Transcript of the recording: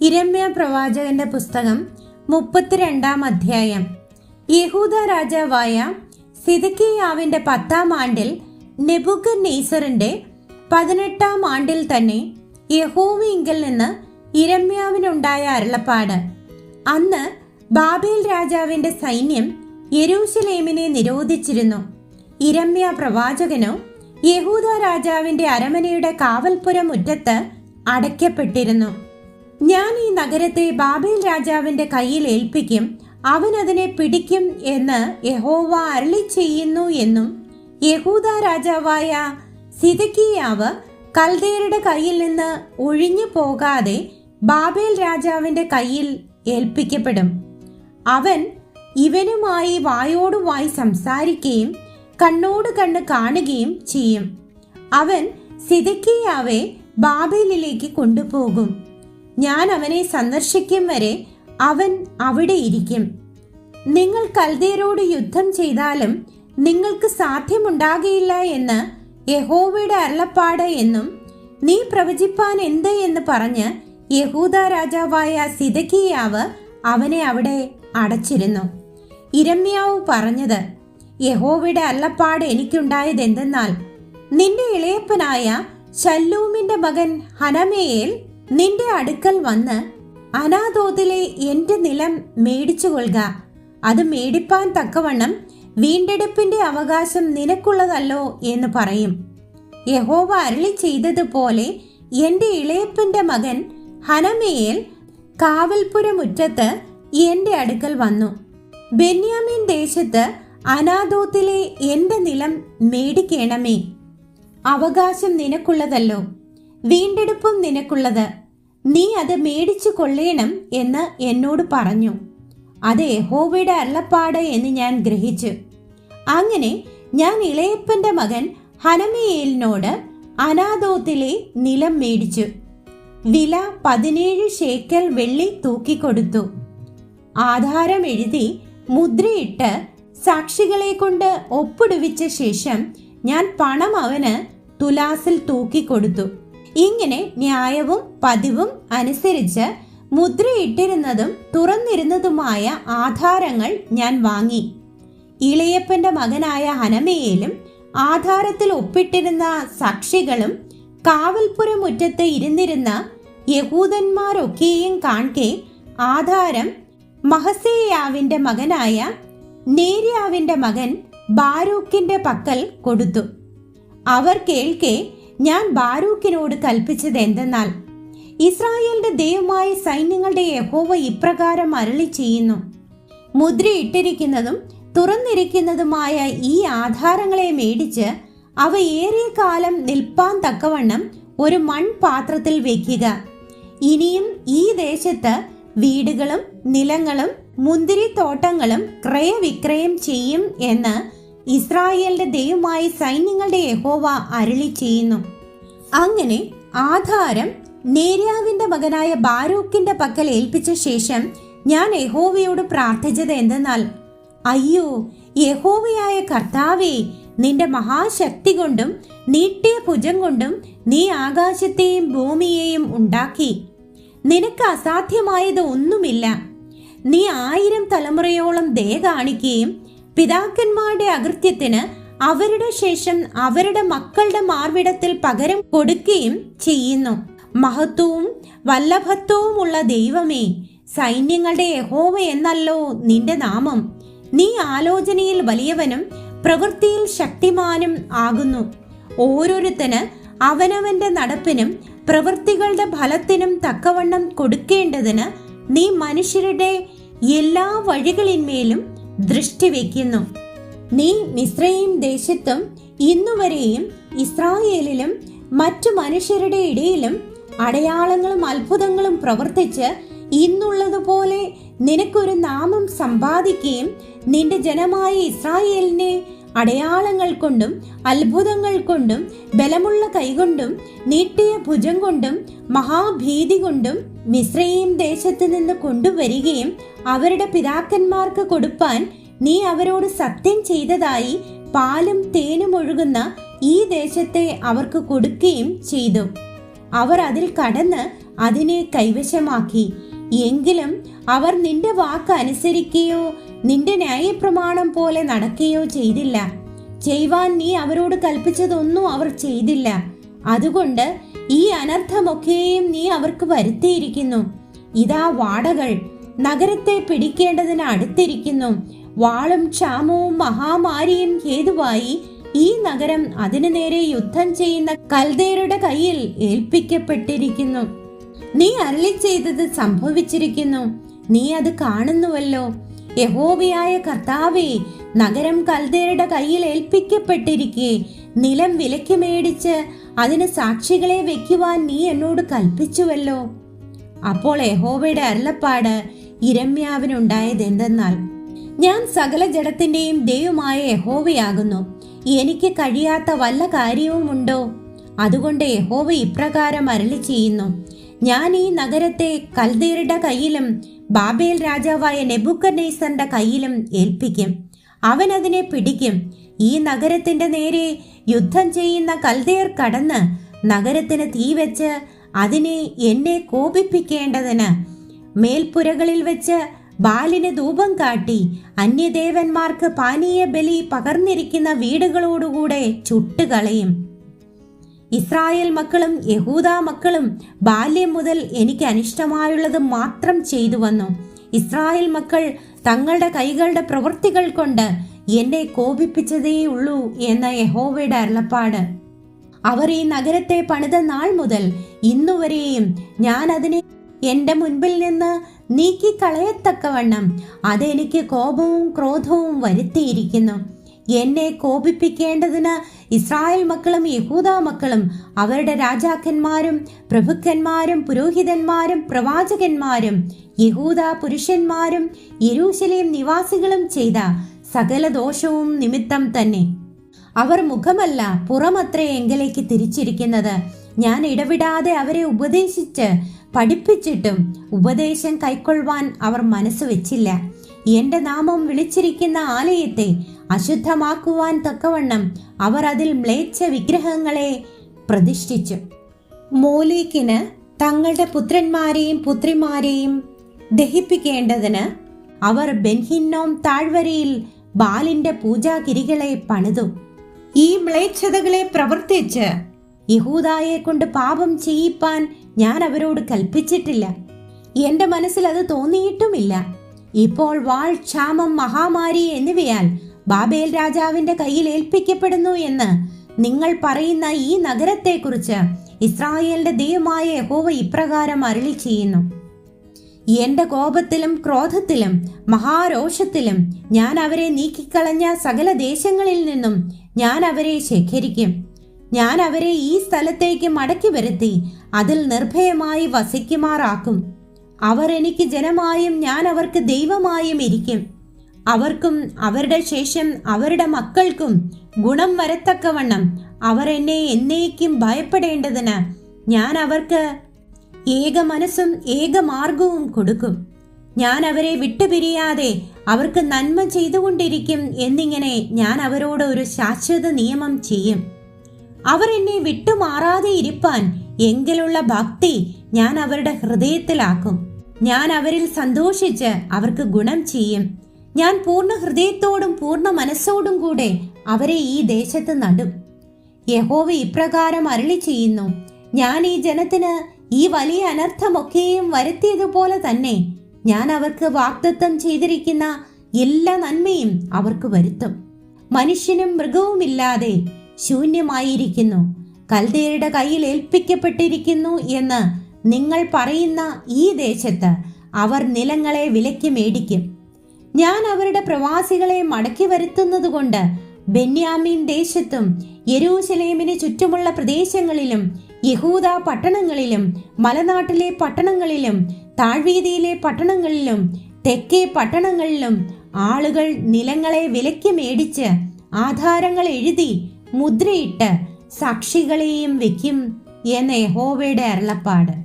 ഇരമ്യ പ്രവാചകന്റെ പുസ്തകം മുപ്പത്തിരണ്ടാം അധ്യായം. യഹൂദ രാജാവായ സിദക്കിയാവിന്റെ പത്താം ആണ്ടിൽ നെബുഗ നെയ്സറിന്റെ പതിനെട്ടാം ആണ്ടിൽ തന്നെ യഹോവിങ്കിൽ നിന്ന് ഇരമ്യാവിനുണ്ടായ അരുളപ്പാട്. അന്ന് ബാബേൽ രാജാവിന്റെ സൈന്യം യെരൂശലേമിനെ നിരോധിച്ചിരുന്നു. ഇരമ്യ പ്രവാചകനോ യഹൂദ രാജാവിന്റെ അരമനയുടെ കാവൽപുരം മുറ്റത്ത് അടയ്ക്കപ്പെട്ടിരുന്നു. ഞാൻ ഈ നഗരത്തെ ബാബേൽ രാജാവിന്റെ കയ്യിൽ ഏൽപ്പിക്കും അവൻ അതിനെ പിടിക്കും എന്ന് യഹോവ അരളി ചെയ്യുന്നു എന്നും യഹൂദ രാജാവായ സിദക്കിയാവ് കൽദേരുടെ കയ്യിൽ നിന്ന് ഒഴിഞ്ഞു പോകാതെ ബാബേൽ രാജാവിന്റെ കയ്യിൽ ഏൽപ്പിക്കപ്പെടും. അവൻ ഇവനുമായി വായോടുമായി സംസാരിക്കുകയും കണ്ണോട് കണ്ണ് കാണുകയും ചെയ്യും. അവൻ സിദക്കിയാവെ ബാബേലിലേക്ക് കൊണ്ടുപോകും. ഞാൻ അവനെ സന്ദർശിക്കും വരെ അവൻ അവിടെ ഇരിക്കും. നിങ്ങൾ കൽദേരോട് യുദ്ധം ചെയ്താലും നിങ്ങൾക്ക് സാധ്യമുണ്ടാകയില്ല എന്ന് യഹോവയുടെ അരുളപ്പാട് എന്നും നീ പ്രവചിപ്പാൻ എന്ത് എന്ന് പറഞ്ഞ് യഹൂദ രാജാവായ സിദക്കിയാവ് അവനെ അവിടെ അടച്ചിരുന്നു. ഇരമ്യാവ് പറഞ്ഞത് യഹോവയുടെ അല്ലപ്പാട് എനിക്കുണ്ടായത് എന്തെന്നാൽ നിന്റെ ഇളയപ്പനായ ശല്ലൂമിന്റെ മകൻ ഹനമേയേൽ നിന്റെ അടുക്കൽ വന്ന് അനാഥോതിലെ എന്റെ നിലം മേടിച്ചു കൊള്ളുക അത് മേടിപ്പാൻ തക്കവണ്ണം വീണ്ടെടുപ്പിന്റെ അവകാശം നിനക്കുള്ളതല്ലോ എന്ന് പറയും. യഹോവ അരളി ചെയ്തതുപോലെ എന്റെ ഇളയപ്പന്റെ മകൻ ഹനമേൽ കാവൽപുരമുറ്റത്ത് എന്റെ അടുക്കൽ വന്നു. ബെന്യാമീൻ ദേശത്ത് അനാഥോത്തിലെ എന്റെ നിലം മേടിക്കണമേ. അവകാശം നിനക്കുള്ളതല്ലോ. വീണ്ടെടുപ്പും നിനക്കുള്ളത്. നീ അത് മേടിച്ചു കൊള്ളേണം എന്ന് എന്നോട് പറഞ്ഞു. അത് യഹോവയുടെ അരുളപ്പാട് എന്ന് ഞാൻ ഗ്രഹിച്ചു. അങ്ങനെ ഞാൻ ഇളയപ്പന്റെ മകൻ ഹനമയേലിനോട് അനാഥോത്തിലെ നിലം മേടിച്ചു. വില പതിനേഴ് ഷേക്കൽ വെള്ളി തൂക്കിക്കൊടുത്തു. ആധാരം എഴുതി മുദ്രയിട്ട് സാക്ഷികളെ കൊണ്ട് ഒപ്പിടുവിച്ച ശേഷം ഞാൻ പണം അവന് തുലാസിൽ തൂക്കിക്കൊടുത്തു. ഇങ്ങനെ ന്യായവും പതിവും അനുസരിച്ച് മുദ്രയിട്ടിരുന്നതും തുറന്നിരുന്നതുമായ ആധാരങ്ങൾ ഞാൻ വാങ്ങി. ഇളയപ്പന്റെ മകനായ ഹനമയേലും ആധാരത്തിൽ ഒപ്പിട്ടിരുന്ന സാക്ഷികളും കാവൽപുരമുറ്റത്ത് ഇരുന്നിരുന്ന യഹൂദന്മാരൊക്കെയും കാൺകെ ആധാരം മഹസേയാവിന്റെ മകനായ നേര്യാവിന്റെ മകൻ ബാരൂക്കിന്റെ പക്കൽ കൊടുത്തു. അവർ കേൾക്കെ ഞാൻ ബാരൂക്കിനോട് കൽപ്പിച്ചത് എന്തെന്നാൽ ഇസ്രായേലിന്റെ ദൈവമായ സൈന്യങ്ങളുടെ യഹോവ ഇപ്രകാരം അരളി ചെയ്യുന്നു. മുദ്രയിട്ടിരിക്കുന്നതും തുറന്നിരിക്കുന്നതുമായ ഈ ആധാരങ്ങളെ മേടിച്ച് അവ ഏറിയ കാലം നിൽപ്പാൻ തക്കവണ്ണം ഒരു മൺപാത്രത്തിൽ വെക്കുക. ഇനിയും ഈ ദേശത്ത് വീടുകളും നിലങ്ങളും മുന്തിരിത്തോട്ടങ്ങളും ക്രയവിക്രയം ചെയ്യും എന്ന് ഇസ്രായേലിന്റെ ദൈവമായ സൈന്യങ്ങളുടെ യഹോവ അരളി ചെയ്യുന്നു. അങ്ങനെ ആധാരം നേര്യാവിന്റെ മകനായ ബാരൂക്കിന്റെ പക്കൽ ഏൽപ്പിച്ച ശേഷം ഞാൻ യഹോവയോട് പ്രാർത്ഥിച്ചത് എന്തെന്നാൽ അയ്യോ യഹോവയായ കർത്താവേ നിന്റെ മഹാശക്തി കൊണ്ടും നീട്ടിയ ഭുജം കൊണ്ടും നീ ആകാശത്തെയും ഭൂമിയെയും ഉണ്ടാക്കി. നിനക്ക് അസാധ്യമായത് ഒന്നുമില്ല. നീ ആയിരം തലമുറയോളം ദയ കാണിക്കുകയും പിതാക്കന്മാരുടെ അകൃത്യത്തിന് അവരുടെ ശേഷം അവരുടെ മക്കളുടെ മാർവിടത്തിൽ പകരം കൊടുക്കുകയും ചെയ്യുന്നു. മഹത്വവും വല്ലഭത്വവുമുള്ള ദൈവമേ സൈന്യങ്ങളുടെ യഹോവ എന്നല്ലോ നിന്റെ നാമം. നീ ആലോചനയിൽ വലിയവനും പ്രവൃത്തിയിൽ ശക്തിമാനും ആകുന്നു. ഓരോരുത്തന് അവനവന്റെ നടപ്പിനും പ്രവൃത്തികളുടെ ഫലത്തിനും തക്കവണ്ണം കൊടുക്കേണ്ടതിന് നീ മനുഷ്യരുടെ എല്ലാ വഴികളിന്മേലും ദൃഷ്ടി വയ്ക്കുന്നു നീ മിശ്രയും ദേശത്തും ഇന്നുവരെയും ഇസ്രായേലിലും മറ്റു മനുഷ്യരുടെ ഇടയിലും അടയാളങ്ങളും അത്ഭുതങ്ങളും പ്രവർത്തിച്ച് ഇന്നുള്ളതുപോലെ നിനക്കൊരു നാമം സമ്പാദിക്കുകയും നിന്റെ ജനമായ ഇസ്രായേലിനെ അടയാളങ്ങൾ കൊണ്ടും അത്ഭുതങ്ങൾ കൊണ്ടും ബലമുള്ള കൈകൊണ്ടും നീട്ടിയ ഭുജം കൊണ്ടും മഹാഭീതി കൊണ്ടും മിശ്രയും ദേശത്ത് നിന്ന് കൊണ്ടുവരികയും അവരുടെ പിതാക്കന്മാർക്ക് കൊടുപ്പാൻ നീ അവരോട് സത്യം ചെയ്തതായി പാലും തേനും ഒഴുകുന്ന ഈ ദേശത്തെ അവർക്ക് കൊടുക്കുകയും ചെയ്തു. അവർ അതിൽ കടന്ന് അതിനെ കൈവശമാക്കി. എങ്കിലും അവർ നിന്റെ വാക്ക് അനുസരിക്കുകയോ നിന്റെ ന്യായപ്രമാണം പോലെ നടക്കുകയോ ചെയ്തില്ല. ചെയ്യുവാൻ നീ അവരോട് കൽപ്പിച്ചതൊന്നും അവർ ചെയ്തില്ല. അതുകൊണ്ട് ഈ അനർത്ഥമൊക്കെയും നീ അവർക്ക് വരുത്തിയിരിക്കുന്നു. ഇതാ വാടകൾ. നഗരത്തെ പിടിക്കേണ്ടതിന് അടുത്തിരിക്കുന്നു. വാളും ക്ഷാമവും മഹാമാരിയും ഹേതുവായി ഈ നഗരം അതിനു നേരെ യുദ്ധം ചെയ്യുന്ന കൽദേരുടെ കയ്യിൽ ഏൽപ്പിക്കപ്പെട്ടിരിക്കുന്നു. നീ അരളി ചെയ്തത് സംഭവിച്ചിരിക്കുന്നു. നീ അത് കാണുന്നുവല്ലോ. യഹോവയായ കർത്താവേ നഗരം കൽദേരുടെ കയ്യിൽ ഏൽപ്പിക്കപ്പെട്ടിരിക്കെ. നിലം വിലയ്ക്ക് മേടിച്ച് അതിന് സാക്ഷികളെ വെക്കുവാൻ നീ എന്നോട് കൽപ്പിച്ചുവല്ലോ. അപ്പോൾ യഹോവയുടെ അരുളപ്പാട് ഇരമ്യാവിനുണ്ടായത് എന്തെന്നാൽ ഞാൻ സകല ജഡത്തിന്റെയും ദൈവമായ യഹോവയാകുന്നു. എനിക്ക് കഴിയാത്ത വല്ല കാര്യവുമുണ്ടോ? അതുകൊണ്ട് യഹോവ ഇപ്രകാരം അരളി ചെയ്യുന്നു ഞാൻ ഈ നഗരത്തെ കൽദീരുടെ കയ്യിലും ബാബേൽ രാജാവായ നെബുക്കനേസറിന്റെ കയ്യിലും ഏൽപ്പിക്കും. അവൻ അതിനെ പിടിക്കും. ഈ നഗരത്തിന്റെ നേരെ യുദ്ധം ചെയ്യുന്ന കൽദേർ കടന്ന് നഗരത്തിന് തീവെച്ച് അതിനെ എന്നെ കോപിപ്പിക്കേണ്ടതിന് മേൽപ്പുരകളിൽ വെച്ച് ബാലിന് ധൂപം കാട്ടി അന്യദേവന്മാർക്ക് പാനീയ ബലി പകർന്നിരിക്കുന്ന വീടുകളോടുകൂടെ ചുട്ടുകളയും. ഇസ്രായേൽ മക്കളും യഹൂദ മക്കളും ബാല്യം മുതൽ എനിക്ക് അനിഷ്ടമായുള്ളത് മാത്രം ചെയ്തു വന്നു. ഇസ്രായേൽ മക്കൾ തങ്ങളുടെ കൈകളുടെ പ്രവൃത്തികൾ കൊണ്ട് എന്നെ കോപിപ്പിച്ചതേയുള്ളൂ എന്ന യഹോവയുടെ അരുളപ്പാട്. അവർ ഈ നഗരത്തെ പണിത നാൾ മുതൽ ഇന്നുവരെയും ഞാൻ അതിനെ എന്റെ മുൻപിൽ നിന്ന് നീക്കിക്കളയത്തക്കവണ്ണം അതെനിക്ക് കോപവും ക്രോധവും വരുത്തിയിരിക്കുന്നു. എന്നെ കോപിപ്പിക്കേണ്ടതിന് ഇസ്രായേൽ മക്കളും യഹൂദ മക്കളും അവരുടെ രാജാക്കന്മാരും പ്രഭുക്കന്മാരും പുരോഹിതന്മാരും പ്രവാചകന്മാരും യഹൂദ പുരുഷന്മാരും യരൂശലേം നിവാസികളും ചെയ്ത സകല ദോഷവും നിമിത്തം തന്നെ. അവർ മുഖമല്ല പുറമത്രേ എങ്കിലേക്ക് തിരിച്ചിരിക്കുന്നത്. ഞാൻ ഇടവിടാതെ അവരെ ഉപദേശിച്ച് പഠിപ്പിച്ചിട്ടും ഉപദേശം കൈക്കൊള്ളുവാൻ അവർ മനസ്സ് വെച്ചില്ല. എന്റെ നാമം വിളിച്ചിരിക്കുന്ന ആലയത്തെ അശുദ്ധമാക്കുവാൻ തക്കവണ്ണം അവർ അതിൽ മ്ലേച്ഛ വിഗ്രഹങ്ങളെ പ്രതിഷ്ഠിച്ചു. മോലേക്കിന് തങ്ങളുടെ പുത്രന്മാരെയും പുത്രിമാരെയും ദഹിപ്പിക്കേണ്ടതിന് അവർ ബെൻഹിന്നോം താഴ്വരയിൽ ബാലിന്റെ പൂജാഗിരികളെ പണിതു. ഈ മ്ലേച്ഛതകളെ പ്രവർത്തിച്ച് യഹൂദായെ കൊണ്ട് പാപം ചെയ്യിപ്പാൻ ഞാൻ അവരോട് കൽപ്പിച്ചിട്ടില്ല. എന്റെ മനസ്സിൽ അത് തോന്നിയിട്ടുമില്ല. ഇപ്പോൾ വാൾ ക്ഷാമം മഹാമാരി എന്നിവയാൽ ബാബേൽ രാജാവിന്റെ കയ്യിൽ ഏൽപ്പിക്കപ്പെടുന്നു എന്ന് നിങ്ങൾ പറയുന്ന ഈ നഗരത്തെക്കുറിച്ച് ഇസ്രായേലിന്റെ ദൈവമായ യഹോവ ഇപ്രകാരം അരളി ചെയ്യുന്നു. എന്റെ കോപത്തിലും ക്രോധത്തിലും മഹാരോഷത്തിലും ഞാൻ അവരെ നീക്കിക്കളഞ്ഞ സകല ദേശങ്ങളിൽ നിന്നും ഞാൻ അവരെ ശേഖരിക്കും. ഞാൻ അവരെ ഈ സ്ഥലത്തേക്ക് മടക്കി വരുത്തി അതിൽ നിർഭയമായി വസിക്കുമാറാക്കും. അവർ എനിക്ക് ജനമായും ഞാൻ അവർക്ക് ദൈവമായും ഇരിക്കും. അവർക്കും അവരുടെ ശേഷം അവരുടെ മക്കൾക്കും ഗുണം വരത്തക്കവണ്ണം അവർ എന്നെ എന്നേക്കും ഭയപ്പെടേണ്ടതിന് ഞാൻ അവർക്ക് ഏക മനസ്സും ഏക മാർഗവും കൊടുക്കും. ഞാൻ അവരെ വിട്ടുപിരിയാതെ അവർക്ക് നന്മ ചെയ്തുകൊണ്ടിരിക്കും എന്നിങ്ങനെ ഞാൻ അവരോട് ഒരു ശാശ്വത നിയമം ചെയ്യും. അവർ എന്നെ വിട്ടുമാറാതെ ഇരിപ്പാൻ എങ്കിലുള്ള ഭക്തി ഞാൻ അവരുടെ ഹൃദയത്തിലാക്കും. ഞാൻ അവരിൽ സന്തോഷിച്ച് അവർക്ക് ഗുണം ചെയ്യും. ഞാൻ പൂർണ ഹൃദയത്തോടും പൂർണ മനസ്സോടും കൂടെ അവരെ ഈ ദേശത്ത് നടും. യഹോവ ഇപ്രകാരം അരളി ചെയ്യുന്നു. ഞാൻ ഈ ജനത്തിന് ഈ വലിയ അനർത്ഥമൊക്കെയും വരുത്തിയതുപോലെ തന്നെ ഞാൻ അവർക്ക് വാഗ്ദത്തം ചെയ്തിരിക്കുന്ന എല്ലാ നന്മയും അവർക്ക് വരുത്തും. മനുഷ്യനും മൃഗവുമില്ലാതെ ശൂന്യമായിരിക്കുന്നു. കൽദേരുടെ കയ്യിൽ ഏൽപ്പിക്കപ്പെട്ടിരിക്കുന്നു എന്ന് നിങ്ങൾ പറയുന്ന ഈ ദേശത്ത് അവർ നിലങ്ങളെ വിലയ്ക്ക് മേടിക്കും. ഞാൻ അവരുടെ പ്രവാസികളെ മടക്കി വരുത്തുന്നതുകൊണ്ട് ബെന്യാമീൻ ദേശത്തും യെരൂശലേമിന് ചുറ്റുമുള്ള പ്രദേശങ്ങളിലും യഹൂദ പട്ടണങ്ങളിലും മലനാട്ടിലെ പട്ടണങ്ങളിലും താഴ്വീതിയിലെ പട്ടണങ്ങളിലും തെക്കേ പട്ടണങ്ങളിലും ആളുകൾ നിലങ്ങളെ വിലയ്ക്ക് മേടിച്ച് ആധാരങ്ങൾ എഴുതി മുദ്രയിട്ട് സാക്ഷികളെയും വെക്കും എന്ന യഹോവയുടെ അരുളപ്പാട്.